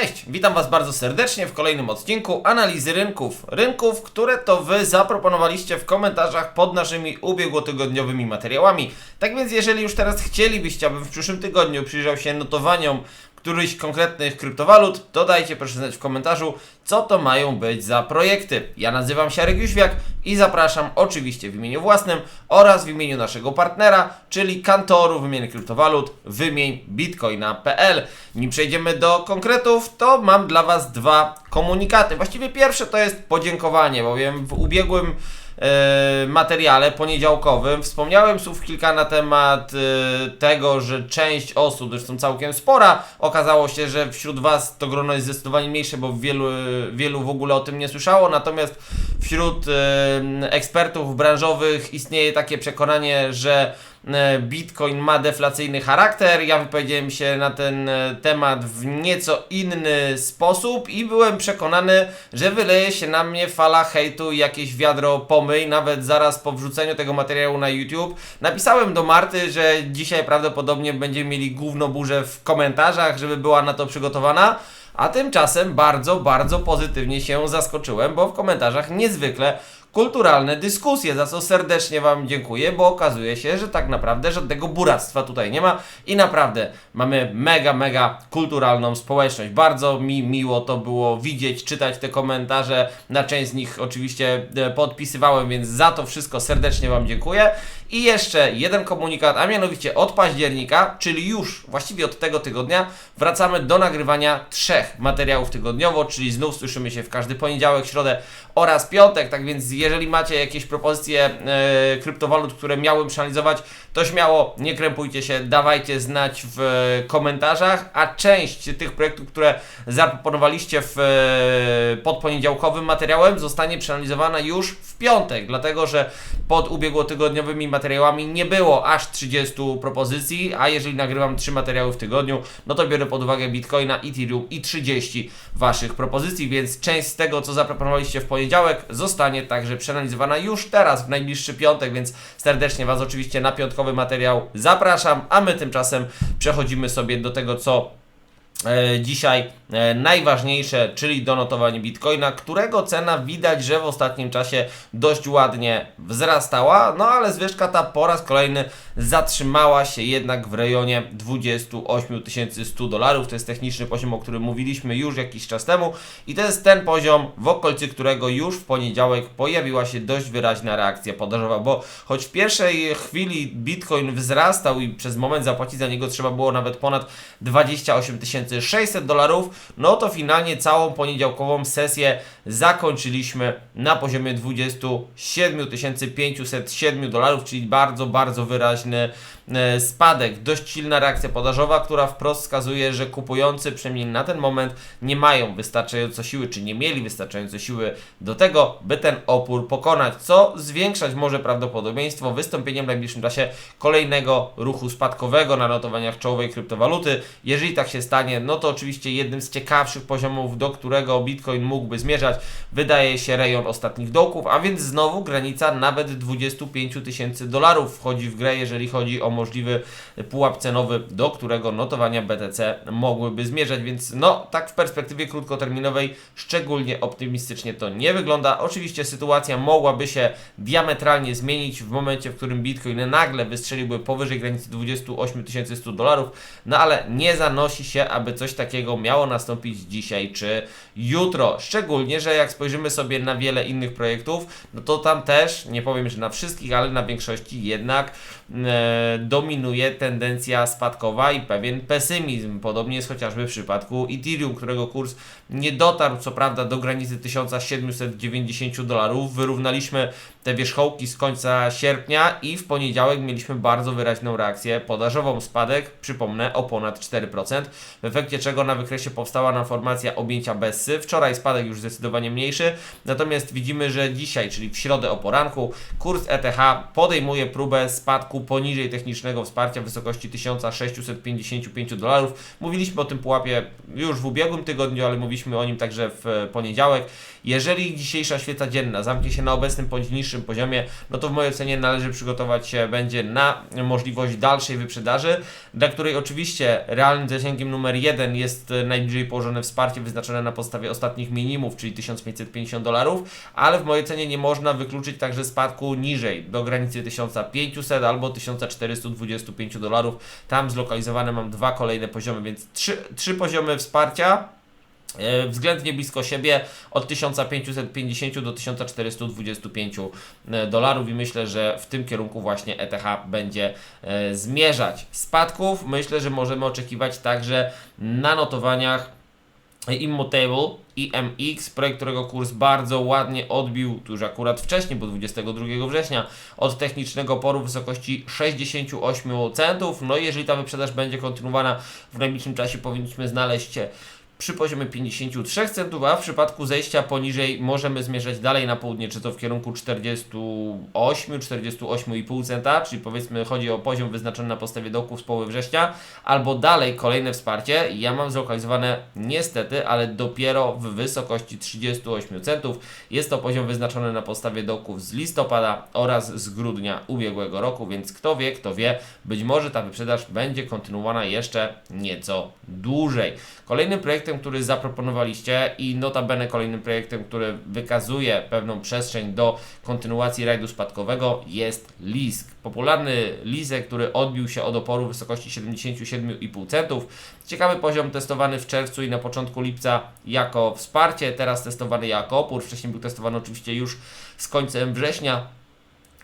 Cześć, witam Was bardzo serdecznie w kolejnym odcinku analizy rynków. Rynków, które to Wy zaproponowaliście w komentarzach pod naszymi ubiegłotygodniowymi materiałami. Tak więc, jeżeli już teraz chcielibyście, abym w przyszłym tygodniu przyjrzał się notowaniom którychś konkretnych kryptowalut, to dajcie proszę znać w komentarzu, co to mają być za projekty. Ja nazywam się Arek Jóźwiak i zapraszam oczywiście w imieniu własnym oraz w imieniu naszego partnera, czyli kantoru wymiany kryptowalut wymień bitcoina.pl. Nim przejdziemy do konkretów, to mam dla Was dwa komunikaty. Właściwie pierwsze to jest podziękowanie, bowiem w ubiegłym materiale poniedziałkowym. Wspomniałem słów kilka na temat e, tego, że część osób, zresztą całkiem spora, okazało się, że wśród Was to grono jest zdecydowanie mniejsze, bo wielu, wielu w ogóle o tym nie słyszało, natomiast wśród e, ekspertów branżowych istnieje takie przekonanie, że e, Bitcoin ma deflacyjny charakter. Ja wypowiedziałem się na ten e, temat w nieco inny sposób i byłem przekonany, że wyleje się na mnie fala hejtu i jakieś wiadro pomyj, nawet zaraz po wrzuceniu tego materiału na YouTube. Napisałem do Marty, że dzisiaj prawdopodobnie będziemy mieli gówno burzę w komentarzach, żeby była na to przygotowana. A tymczasem bardzo, bardzo pozytywnie się zaskoczyłem, bo w komentarzach niezwykle kulturalne dyskusje, za co serdecznie Wam dziękuję, bo okazuje się, że tak naprawdę żadnego buractwa tutaj nie ma i naprawdę mamy mega, mega kulturalną społeczność. Bardzo mi miło to było widzieć, czytać te komentarze. Na część z nich oczywiście e, podpisywałem, więc za to wszystko serdecznie Wam dziękuję. I jeszcze jeden komunikat, a mianowicie od października, czyli już właściwie od tego tygodnia, wracamy do nagrywania trzech materiałów tygodniowo, czyli znów słyszymy się w każdy poniedziałek, środę oraz piątek. Tak więc, jeżeli macie jakieś propozycje e, kryptowalut, które miałbym przeanalizować, to śmiało nie krępujcie się, dawajcie znać w komentarzach, a część tych projektów, które zaproponowaliście w e, podponiedziałkowym materiałem, zostanie przeanalizowana już w piątek, dlatego że pod ubiegłotygodniowymi materiałami nie było aż 30 propozycji, a jeżeli nagrywam 3 materiały w tygodniu, no to biorę pod uwagę Bitcoina, Ethereum i 30 Waszych propozycji, więc część z tego, co zaproponowaliście w poniedziałek, zostanie także przeanalizowana już teraz, w najbliższy piątek, więc serdecznie Was oczywiście na piątkowy materiał. Zapraszam, a my tymczasem przechodzimy sobie do tego, co e, dzisiaj e, najważniejsze, czyli do notowania Bitcoina, którego cena widać, że w ostatnim czasie dość ładnie wzrastała, no ale zwyżka ta po raz kolejny zatrzymała się jednak w rejonie 28 100 dolarów. To jest techniczny poziom, o którym mówiliśmy już jakiś czas temu i to jest ten poziom, w okolicy którego już w poniedziałek pojawiła się dość wyraźna reakcja podażowa, bo choć w pierwszej chwili Bitcoin wzrastał i przez moment zapłacić za niego trzeba było nawet ponad 28 600 dolarów, no to finalnie całą poniedziałkową sesję zakończyliśmy na poziomie 27 507 dolarów, czyli bardzo, bardzo wyraźny e, spadek. Dość silna reakcja podażowa, która wprost wskazuje, że kupujący przynajmniej na ten moment nie mają wystarczająco siły, czy nie mieli wystarczająco siły do tego, by ten opór pokonać, co zwiększać może prawdopodobieństwo wystąpienia w najbliższym czasie kolejnego ruchu spadkowego na notowaniach czołowej kryptowaluty. Jeżeli tak się stanie, no to oczywiście jednym z ciekawszych poziomów, do którego Bitcoin mógłby zmierzać, wydaje się rejon ostatnich dołków, a więc znowu granica nawet 25 tysięcy dolarów wchodzi w grę, jeżeli chodzi o możliwy pułap cenowy, do którego notowania BTC mogłyby zmierzać, więc no tak w perspektywie krótkoterminowej szczególnie optymistycznie to nie wygląda. Oczywiście sytuacja mogłaby się diametralnie zmienić w momencie, w którym Bitcoin nagle wystrzeliłby powyżej granicy 28 100 dolarów, no ale nie zanosi się, aby coś takiego miało nastąpić dzisiaj czy jutro. Szczególnie, że jak spojrzymy sobie na wiele innych projektów, no to tam też, nie powiem, że na wszystkich, ale na większości jednak e, dominuje tendencja spadkowa i pewien pesymizm. Podobnie jest chociażby w przypadku Ethereum, którego kurs nie dotarł co prawda do granicy 1790 dolarów. Wyrównaliśmy te wierzchołki z końca sierpnia i w poniedziałek mieliśmy bardzo wyraźną reakcję podażową. Spadek, przypomnę, o ponad 4%. W efekcie czego na wykresie powstała nam formacja objęcia Bessy. Wczoraj spadek już zdecydowanie mniejszy, natomiast widzimy, że dzisiaj, czyli w środę o poranku, kurs ETH podejmuje próbę spadku poniżej technicznego wsparcia w wysokości 1655 dolarów. Mówiliśmy o tym pułapie już w ubiegłym tygodniu, ale mówiliśmy o nim także w poniedziałek. Jeżeli dzisiejsza świeca dzienna zamknie się na obecnym bądź poziomie, no to w mojej ocenie należy przygotować się będzie na możliwość dalszej wyprzedaży, dla której oczywiście realnym zasięgiem numer jeden jest e, najbliżej położone wsparcie wyznaczone na podstawie ostatnich minimów, czyli 1550 dolarów, ale w mojej ocenie nie można wykluczyć także spadku niżej, do granicy 1500 albo 1425 dolarów. Tam zlokalizowane mam dwa kolejne poziomy, więc trzy, trzy poziomy wsparcia względnie blisko siebie od 1550 do 1425 dolarów i myślę, że w tym kierunku właśnie ETH będzie e, zmierzać. Spadków myślę, że możemy oczekiwać także na notowaniach Immutable IMX, projekt, którego kurs bardzo ładnie odbił, już akurat wcześniej, bo 22 września, od technicznego oporu w wysokości 68 centów. No i jeżeli ta wyprzedaż będzie kontynuowana w najbliższym czasie, powinniśmy znaleźć się przy poziomie 53 centów, a w przypadku zejścia poniżej możemy zmierzać dalej na południe, czy to w kierunku 48, 48,5 centa, czyli powiedzmy chodzi o poziom wyznaczony na podstawie dołków z połowy września, albo dalej kolejne wsparcie. Ja mam zlokalizowane niestety, ale dopiero w wysokości 38 centów. Jest to poziom wyznaczony na podstawie dołków z listopada oraz z grudnia ubiegłego roku, więc kto wie, kto wie, być może ta wyprzedaż będzie kontynuowana jeszcze nieco dłużej. Kolejnym projektem, który zaproponowaliście i notabene kolejnym projektem, który wykazuje pewną przestrzeń do kontynuacji rajdu spadkowego jest Lisk. Popularny Lisek, który odbił się od oporu w wysokości 77,5 centów. Ciekawy poziom testowany w czerwcu i na początku lipca jako wsparcie, teraz testowany jako opór. Wcześniej był testowany oczywiście już z końcem września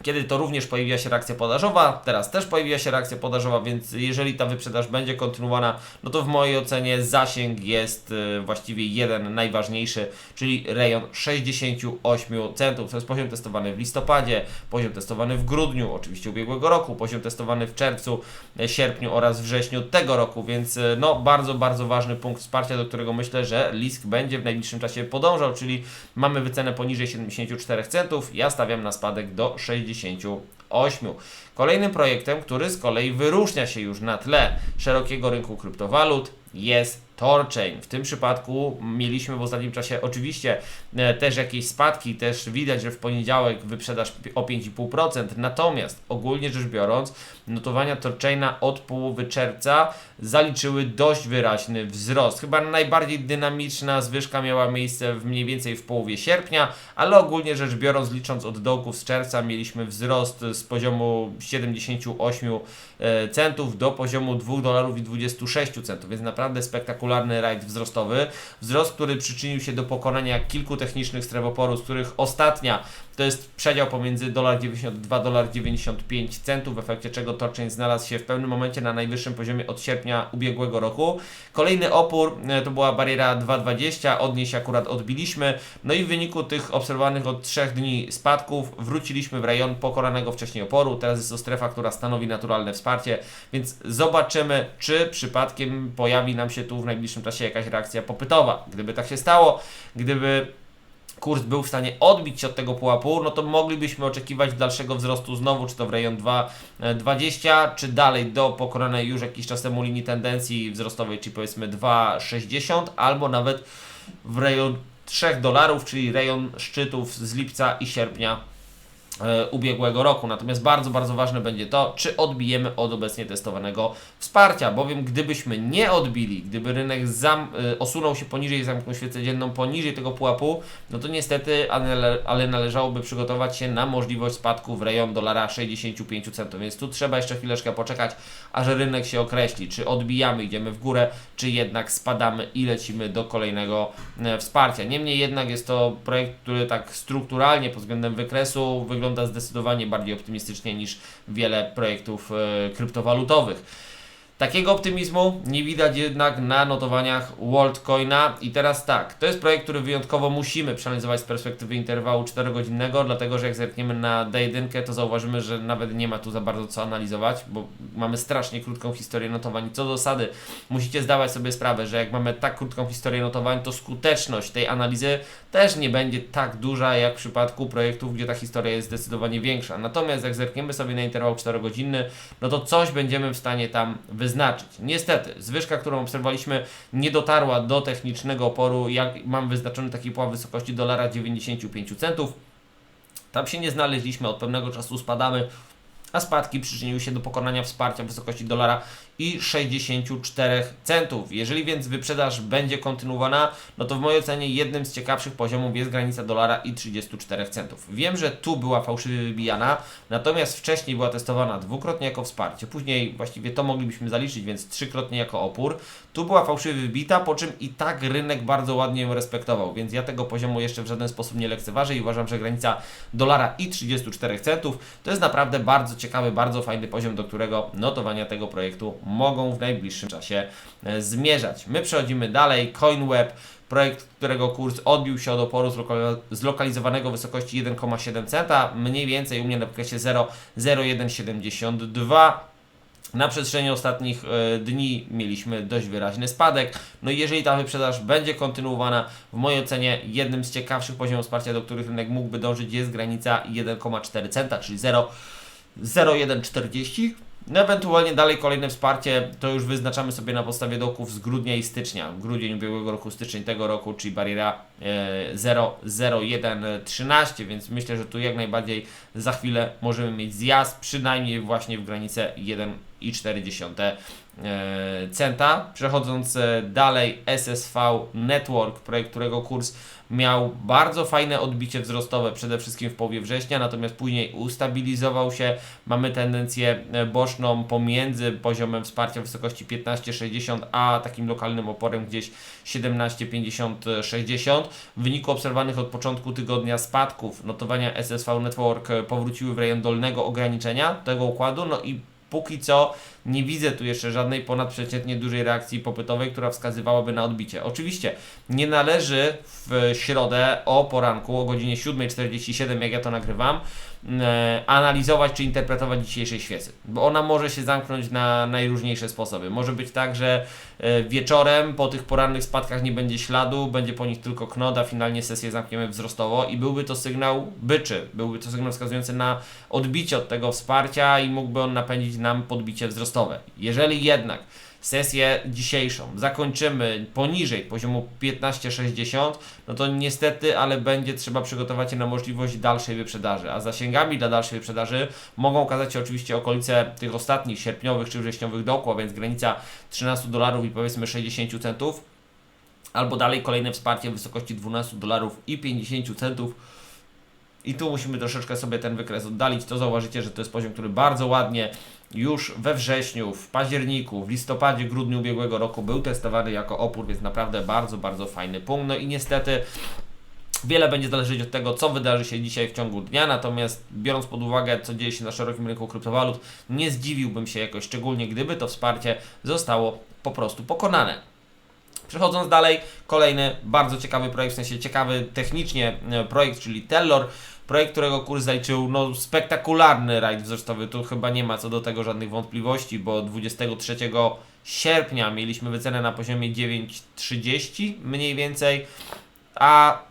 kiedy to również pojawiła się reakcja podażowa, teraz też pojawiła się reakcja podażowa, więc jeżeli ta wyprzedaż będzie kontynuowana, no to w mojej ocenie zasięg jest y, właściwie jeden najważniejszy, czyli rejon 68 centów. To jest poziom testowany w listopadzie, poziom testowany w grudniu, oczywiście ubiegłego roku, poziom testowany w czerwcu, y, sierpniu oraz wrześniu tego roku, więc y, no bardzo, bardzo ważny punkt wsparcia, do którego myślę, że Lisk będzie w najbliższym czasie podążał, czyli mamy wycenę poniżej 74 centów, ja stawiam na spadek do 60 68. Kolejnym projektem, który z kolei wyróżnia się już na tle szerokiego rynku kryptowalut, jest Torchain. W tym przypadku mieliśmy w ostatnim czasie oczywiście e, też jakieś spadki, też widać, że w poniedziałek wyprzedaż o 5,5%, natomiast ogólnie rzecz biorąc, notowania Torchaina od połowy czerwca zaliczyły dość wyraźny wzrost. Chyba najbardziej dynamiczna zwyżka miała miejsce w mniej więcej w połowie sierpnia, ale ogólnie rzecz biorąc, licząc od dołków z czerwca, mieliśmy wzrost z poziomu 78 e, centów do poziomu 2 dolarów i 26 centów, więc naprawdę spektakularny rajd wzrostowy. Wzrost, który przyczynił się do pokonania kilku technicznych stref oporu, z których ostatnia to jest przedział pomiędzy 1,92 95 centów, w efekcie czego Torchain znalazł się w pewnym momencie na najwyższym poziomie od sierpnia ubiegłego roku. Kolejny opór e, to była bariera 2,20, od niej się akurat odbiliśmy. No i w wyniku tych obserwowanych od 3 dni spadków wróciliśmy w rejon pokonanego wcześniej oporu. Teraz jest to strefa, która stanowi naturalne wsparcie, więc zobaczymy, czy przypadkiem pojawi nam się tu w najbliższym czasie jakaś reakcja popytowa. Gdyby tak się stało, gdyby kurs był w stanie odbić się od tego pułapu, no to moglibyśmy oczekiwać dalszego wzrostu znowu, czy to w rejon 2,20, czy dalej do pokonanej już jakiś czas temu linii tendencji wzrostowej, czyli powiedzmy 2,60, albo nawet w rejon 3 dolarów, czyli rejon szczytów z lipca i sierpnia. e, ubiegłego roku. Natomiast bardzo, bardzo ważne będzie to, czy odbijemy od obecnie testowanego wsparcia, bowiem gdybyśmy nie odbili, gdyby rynek zam, y, osunął się poniżej, zamknął świecę dzienną poniżej tego pułapu, no to niestety, ale, ale należałoby przygotować się na możliwość spadku w rejon dolara 65 centów, więc tu trzeba jeszcze chwileczkę poczekać, aż rynek się określi, czy odbijamy, idziemy w górę, czy jednak spadamy i lecimy do kolejnego e, wsparcia. Niemniej jednak jest to projekt, który tak strukturalnie pod względem wykresu wygląda zdecydowanie bardziej optymistycznie niż wiele projektów e, kryptowalutowych. Takiego optymizmu nie widać jednak na notowaniach WorldCoina i teraz tak, to jest projekt, który wyjątkowo musimy przeanalizować z perspektywy interwału 4-godzinnego, dlatego że jak zerkniemy na D1, to zauważymy, że nawet nie ma tu za bardzo co analizować, bo mamy strasznie krótką historię notowań. Co do zasady, musicie zdawać sobie sprawę, że jak mamy tak krótką historię notowań, to skuteczność tej analizy też nie będzie tak duża jak w przypadku projektów, gdzie ta historia jest zdecydowanie większa. Natomiast jak zerkniemy sobie na interwał 4-godzinny, no to coś będziemy w stanie tam wyznaczyć. Niestety, zwyżka, którą obserwowaliśmy, nie dotarła do technicznego oporu, jak mam wyznaczony taki pułap wysokości dolara 95 centów. Tam się nie znaleźliśmy, od pewnego czasu spadamy, a spadki przyczyniły się do pokonania wsparcia w wysokości dolara i 64 centów. Jeżeli więc wyprzedaż będzie kontynuowana, no to w mojej ocenie jednym z ciekawszych poziomów jest granica dolara i 34 centów. Wiem, że tu była fałszywie wybijana, natomiast wcześniej była testowana dwukrotnie jako wsparcie, później właściwie to moglibyśmy zaliczyć, więc trzykrotnie jako opór. Tu była fałszywie wybita, po czym i tak rynek bardzo ładnie ją respektował, więc ja tego poziomu jeszcze w żaden sposób nie lekceważę i uważam, że granica dolara i 34 centów to jest naprawdę bardzo ciekawy, bardzo fajny poziom, do którego notowania tego projektu mogą w najbliższym czasie e, zmierzać. My przechodzimy dalej. CoinWeb, projekt, którego kurs odbił się od oporu zlokal- zlokalizowanego w wysokości 1,7 centa, mniej więcej u mnie na wykresie 0,0172. Na przestrzeni ostatnich e, dni mieliśmy dość wyraźny spadek. No i jeżeli ta wyprzedaż będzie kontynuowana, w mojej ocenie jednym z ciekawszych poziomów wsparcia, do których rynek mógłby dążyć, jest granica 1,4 centa, czyli 0 0,140. No ewentualnie dalej kolejne wsparcie to już wyznaczamy sobie na podstawie doków z grudnia i stycznia. Grudzień ubiegłego roku, styczeń tego roku, czyli bariera e, 0,0113, więc myślę, że tu jak najbardziej za chwilę możemy mieć zjazd, przynajmniej właśnie w granicę 1,4 e, centa. Przechodząc e, dalej, SSV Network, projekt, którego kurs miał bardzo fajne odbicie wzrostowe, przede wszystkim w połowie września, natomiast później ustabilizował się. Mamy tendencję e, boczną pomiędzy poziomem wsparcia w wysokości 15,60 a takim lokalnym oporem gdzieś 17,50-60. W wyniku obserwowanych od początku tygodnia spadków notowania SSV Network e, powróciły w rejon dolnego ograniczenia tego układu, no i póki co nie widzę tu jeszcze żadnej ponadprzeciętnie dużej reakcji popytowej, która wskazywałaby na odbicie. Oczywiście nie należy w środę o poranku o godzinie 7.47, jak ja to nagrywam, e, analizować czy interpretować dzisiejszej świecy, bo ona może się zamknąć na najróżniejsze sposoby. Może być tak, że e, wieczorem po tych porannych spadkach nie będzie śladu, będzie po nich tylko knot, a finalnie sesję zamkniemy wzrostowo i byłby to sygnał byczy, byłby to sygnał wskazujący na odbicie od tego wsparcia i mógłby on napędzić nam podbicie wzrostowe. Jeżeli jednak sesję dzisiejszą zakończymy poniżej poziomu 15,60, no to niestety, ale będzie trzeba przygotować się na możliwość dalszej wyprzedaży, a zasięgami dla dalszej wyprzedaży mogą okazać się oczywiście okolice tych ostatnich sierpniowych czy wrześniowych dołku, a więc granica 13 dolarów i powiedzmy 60 centów, albo dalej kolejne wsparcie w wysokości 12 dolarów i 50 centów. I tu musimy troszeczkę sobie ten wykres oddalić. To zauważycie, że to jest poziom, który bardzo ładnie już we wrześniu, w październiku, w listopadzie, grudniu ubiegłego roku był testowany jako opór, więc naprawdę bardzo, bardzo fajny punkt. No i niestety Wiele będzie zależeć od tego, co wydarzy się dzisiaj w ciągu dnia, natomiast biorąc pod uwagę, co dzieje się na szerokim rynku kryptowalut, nie zdziwiłbym się jakoś szczególnie, gdyby to wsparcie zostało po prostu pokonane. Przechodząc dalej, kolejny bardzo ciekawy projekt, w sensie ciekawy technicznie e, projekt, czyli Tellor. Projekt, którego kurs zaliczył no, spektakularny rajd wzrostowy. Tu chyba nie ma co do tego żadnych wątpliwości, bo 23 sierpnia mieliśmy wycenę na poziomie 9,30 mniej więcej, a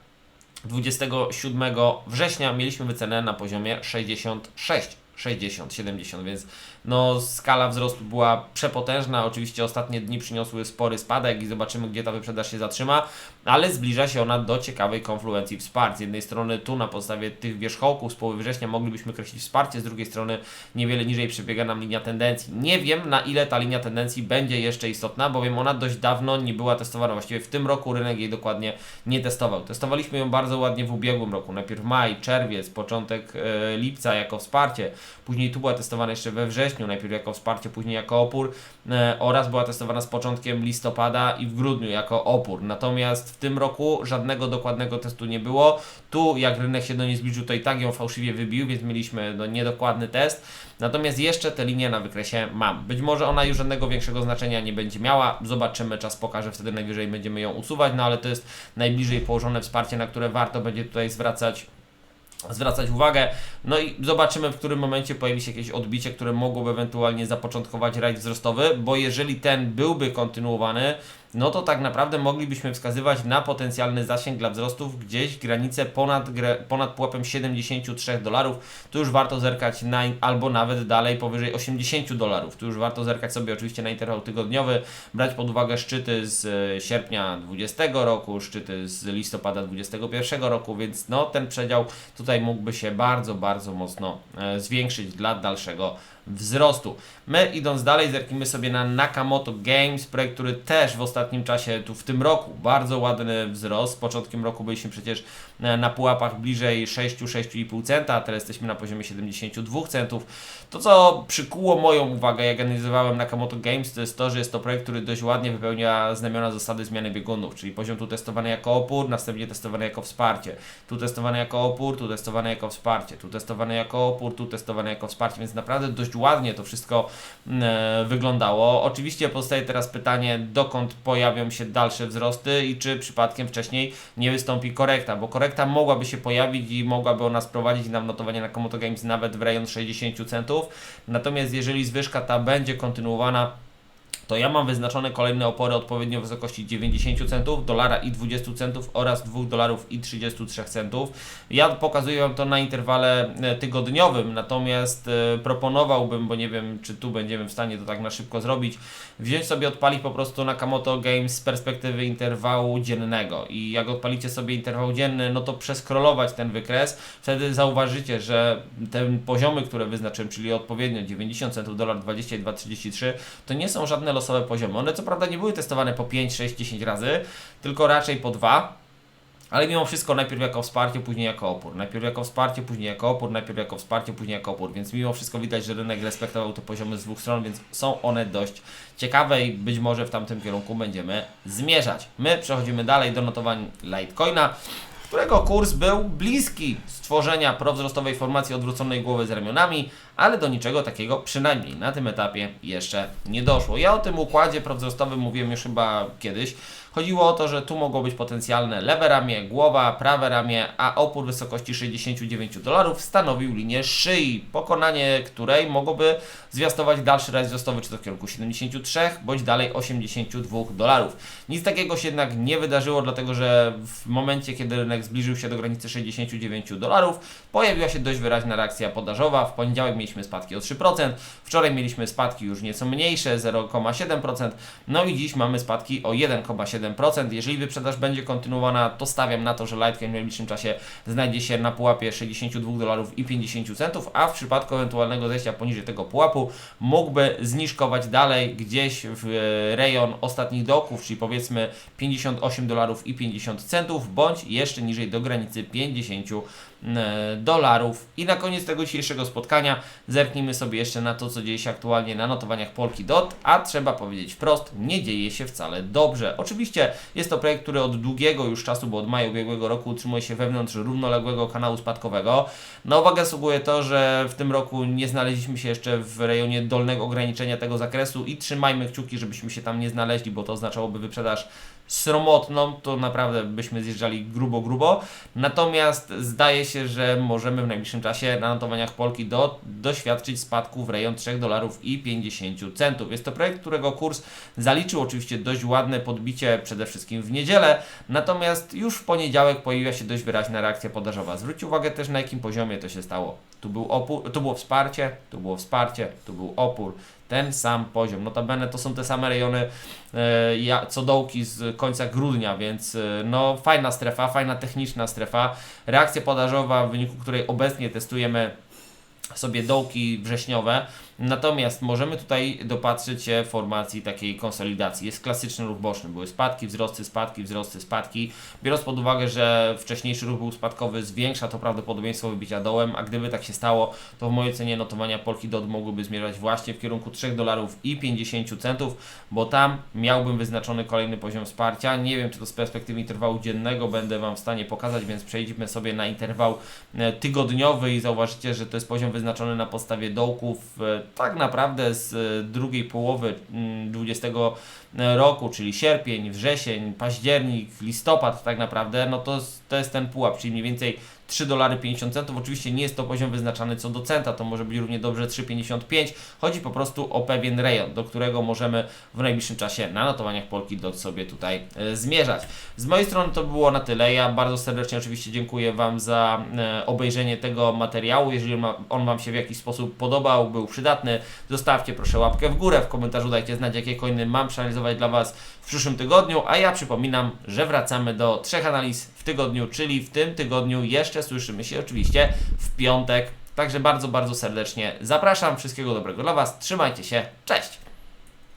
27 września mieliśmy wycenę na poziomie 66. 60, 70, więc no skala wzrostu była przepotężna. Oczywiście ostatnie dni przyniosły spory spadek i zobaczymy, gdzie ta wyprzedaż się zatrzyma, ale zbliża się ona do ciekawej konfluencji wsparć. Z jednej strony tu na podstawie tych wierzchołków z połowy września moglibyśmy określić wsparcie, z drugiej strony niewiele niżej przebiega nam linia tendencji. Nie wiem na ile ta linia tendencji będzie jeszcze istotna, bowiem ona dość dawno nie była testowana. Właściwie w tym roku rynek jej dokładnie nie testował. Testowaliśmy ją bardzo ładnie w ubiegłym roku. Najpierw maj, czerwiec, początek e, lipca jako wsparcie. później tu była testowana jeszcze we wrześniu, najpierw jako wsparcie, później jako opór e, oraz była testowana z początkiem listopada i w grudniu jako opór. Natomiast w tym roku żadnego dokładnego testu nie było. Tu jak rynek się do niej zbliżył, to i tak ją fałszywie wybił, więc mieliśmy no, niedokładny test. Natomiast jeszcze tę linię na wykresie mam. Być może ona już żadnego większego znaczenia nie będzie miała. Zobaczymy, czas pokaże, wtedy najwyżej będziemy ją usuwać, no ale to jest najbliżej położone wsparcie, na które warto będzie tutaj zwracać zwracać uwagę. No i zobaczymy, w którym momencie pojawi się jakieś odbicie, które mogłoby ewentualnie zapoczątkować rajd wzrostowy, bo jeżeli ten byłby kontynuowany, no to tak naprawdę moglibyśmy wskazywać na potencjalny zasięg dla wzrostów gdzieś granicę ponad, ponad pułapem 73 dolarów. Tu już warto zerkać na, albo nawet dalej powyżej 80 dolarów. Tu już warto zerkać sobie oczywiście na interwał tygodniowy, brać pod uwagę szczyty z e, sierpnia 20 roku, szczyty z listopada 21 roku, więc no ten przedział tutaj mógłby się bardzo, bardzo mocno e, zwiększyć dla dalszego wzrostu. My idąc dalej zerknijmy sobie na Nakamoto Games, projekt, który też w ostatnim czasie, tu w tym roku, bardzo ładny wzrost. Z początkiem roku byliśmy przecież e, na pułapach bliżej 6-6,5 centa, teraz jesteśmy na poziomie 72 centów. To, co przykuło moją uwagę, jak analizowałem Nakamoto Games, to jest to, że jest to projekt, który dość ładnie wypełnia znamiona zasady zmiany biegunów, czyli poziom tu testowany jako opór, następnie testowany jako wsparcie, tu testowany jako opór, tu testowany jako wsparcie, tu testowany jako opór, tu testowany jako wsparcie, więc naprawdę dość ładnie to wszystko mm, e, wyglądało. Oczywiście pozostaje teraz pytanie, dokąd pojawią się dalsze wzrosty i czy przypadkiem wcześniej nie wystąpi korekta, bo korekta mogłaby się pojawić i mogłaby ona sprowadzić nam notowanie na Komodo Games nawet w rejon 60 centów. Natomiast jeżeli zwyżka ta będzie kontynuowana, to ja mam wyznaczone kolejne opory odpowiednio wysokości 90 centów, dolara i 20 centów oraz 2 dolarów i 33 centów. Ja pokazuję Wam to na interwale e, tygodniowym, natomiast e, proponowałbym, bo nie wiem czy tu będziemy w stanie to tak na szybko zrobić, wziąć sobie odpalić po prostu Nakamoto Games z perspektywy interwału dziennego i jak odpalicie sobie interwał dzienny, no to przeskrolować ten wykres, wtedy zauważycie, że te poziomy, które wyznaczyłem, czyli odpowiednio 90 centów, dolar 22, 33, to nie są żadne losowe poziomy. One co prawda nie były testowane po 5, 6, 10 razy, tylko raczej po 2. Ale mimo wszystko najpierw jako wsparcie, później jako opór. Najpierw jako wsparcie, później jako opór, najpierw jako wsparcie, później jako opór. Więc mimo wszystko widać, że rynek respektował te poziomy z dwóch stron, więc są one dość ciekawe i być może w tamtym kierunku będziemy zmierzać. My przechodzimy dalej do notowań Litecoina, którego kurs był bliski stworzenia prowzrostowej formacji odwróconej głowy z ramionami, ale do niczego takiego przynajmniej na tym etapie jeszcze nie doszło. Ja o tym układzie prowzrostowym mówiłem już chyba kiedyś. Chodziło o to, że tu mogło być potencjalne lewe ramię, głowa, prawe ramię, a opór wysokości 69 dolarów stanowił linię szyi, pokonanie której mogłoby zwiastować dalszy raz wzrostowy, czy to w kierunku 73, bądź dalej 82 dolarów. Nic takiego się jednak nie wydarzyło, dlatego że w momencie, kiedy rynek zbliżył się do granicy 69 dolarów, pojawiła się dość wyraźna reakcja podażowa. W poniedziałek mieliśmy spadki o 3%, wczoraj mieliśmy spadki już nieco mniejsze, 0,7%, no i dziś mamy spadki o 1,7%. Jeżeli wyprzedaż będzie kontynuowana, to stawiam na to, że Litecoin w najbliższym czasie znajdzie się na pułapie 62 dolarów i 50 centów, a w przypadku ewentualnego zejścia poniżej tego pułapu mógłby zniżkować dalej gdzieś w e, rejon ostatnich dołków, czyli powiedzmy 58 dolarów i 50 centów, bądź jeszcze niżej do granicy 50 e, dolarów. I na koniec tego dzisiejszego spotkania zerknijmy sobie jeszcze na to, co dzieje się aktualnie na notowaniach Polkadot, a trzeba powiedzieć wprost, nie dzieje się wcale dobrze. Oczywiście jest to projekt, który od długiego już czasu, bo od maja ubiegłego roku utrzymuje się wewnątrz równoległego kanału spadkowego. Na uwagę zasługuje to, że w tym roku nie znaleźliśmy się jeszcze w rejonie dolnego ograniczenia tego zakresu i trzymajmy kciuki, żebyśmy się tam nie znaleźli, bo to oznaczałoby wyprzedaż sromotną, to naprawdę byśmy zjeżdżali grubo, grubo. Natomiast zdaje się, że możemy w najbliższym czasie na notowaniach Polki do, doświadczyć spadku w rejon 3 dolarów i 50 centów. Jest to projekt, którego kurs zaliczył oczywiście dość ładne podbicie przede wszystkim w niedzielę, natomiast już w poniedziałek pojawiła się dość wyraźna reakcja podażowa. Zwróćcie uwagę też na jakim poziomie to się stało. Tu, był opór, tu było wsparcie, tu było wsparcie, tu był opór. Ten sam poziom. Notabene to są te same rejony e, co dołki z końca grudnia, więc e, no fajna strefa, fajna techniczna strefa. Reakcja podażowa, w wyniku której obecnie testujemy sobie dołki wrześniowe, Natomiast możemy tutaj dopatrzyć się formacji takiej konsolidacji. Jest klasyczny ruch boczny. Były spadki, wzrosty, spadki, wzrosty, spadki. Biorąc pod uwagę, że wcześniejszy ruch był spadkowy, zwiększa to prawdopodobieństwo wybicia dołem, a gdyby tak się stało, to w mojej cenie notowania Polki DOT mogłyby zmierzać właśnie w kierunku 3 dolarów i 50 centów, bo tam miałbym wyznaczony kolejny poziom wsparcia. Nie wiem, czy to z perspektywy interwału dziennego będę Wam w stanie pokazać, więc przejdźmy sobie na interwał e, tygodniowy i zauważycie, że to jest poziom wyznaczony na podstawie dołków e, tak naprawdę z e, drugiej połowy mm, 20 roku, czyli sierpień, wrzesień, październik, listopad tak naprawdę, no to, to jest ten pułap, czyli mniej więcej 3 dolary 50 centów. Oczywiście nie jest to poziom wyznaczany co do centa, to może być równie dobrze 3,55. Chodzi po prostu o pewien rejon, do którego możemy w najbliższym czasie na notowaniach Polki DOT sobie tutaj e, zmierzać. Z mojej strony to było na tyle. Ja bardzo serdecznie oczywiście dziękuję Wam za e, obejrzenie tego materiału. Jeżeli ma, on Wam się w jakiś sposób podobał, był przydatny, zostawcie proszę łapkę w górę, w komentarzu dajcie znać, jakie coiny mam przeanalizować dla Was w przyszłym tygodniu, a ja przypominam, że wracamy do trzech analiz w tygodniu, czyli w tym tygodniu jeszcze słyszymy się oczywiście w piątek. Także bardzo, bardzo serdecznie zapraszam. Wszystkiego dobrego dla Was. Trzymajcie się. Cześć!